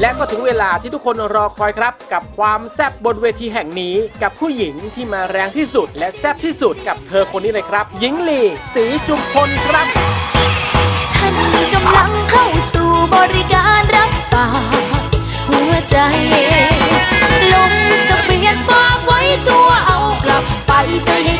และก็ถึงเวลาที่ทุกคนรอคอยครับ กับความแซบบนเวทีแห่งนี้ กับผู้หญิงที่มาแรงที่สุด และแซบที่สุดกับเธอคนนี้เลยครับ หญิงลีสีจุมพลครับท่านกำลังเข้าสู่บริการรับฝากหัวใจลมจะเปลี่ยนฝากไว้ตัวเอากลับไปใจให้เก็บ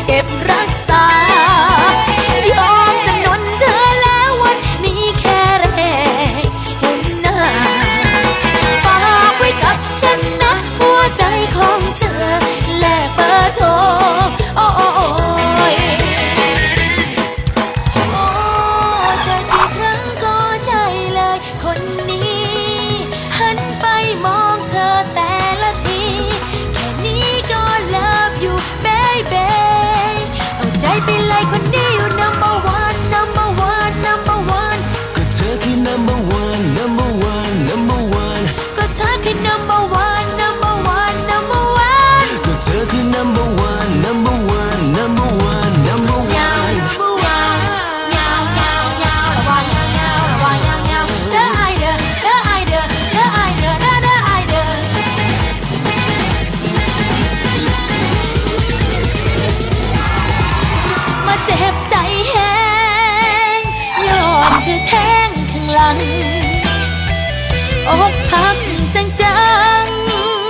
อกพักจังจัง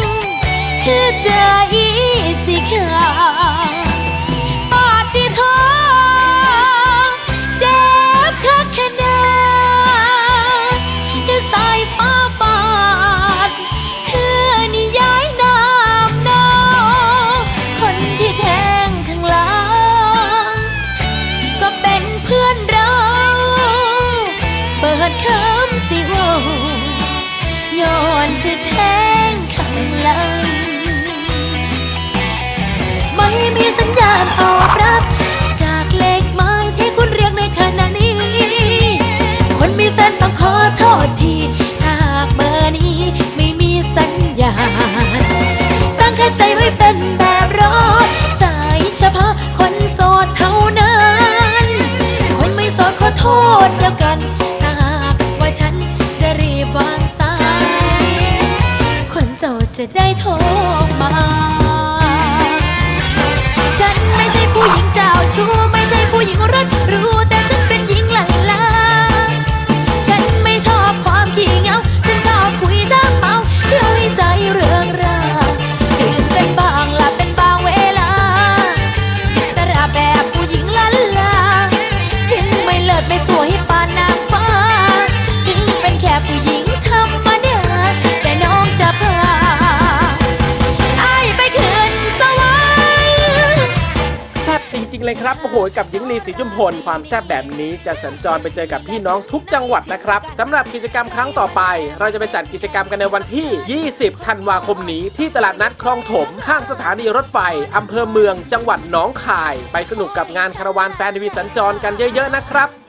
ๆคือใจสิขา อนเธอแทงข้างหลัง ไม่มีสัญญาณ โสดจ งๆเลยครับโอ้โหกับหญิงลีศรีจุมพลความแซ่บแบบนี้จะสัญจรไปเจอกับพี่น้องทุกจังหวัดนะครับสำหรับกิจกรรมครั้งต่อไป เราจะไปจัดกิจกรรมกันในวันที่ 20 ธันวาคมนี้ ที่ตลาดนัดคลองถม ข้างสถานีรถไฟอำเภอเมือง จังหวัดหนองคาย ไปสนุกกับงานคาราวานแฟนทีวีสัญจรกันเยอะๆนะครับ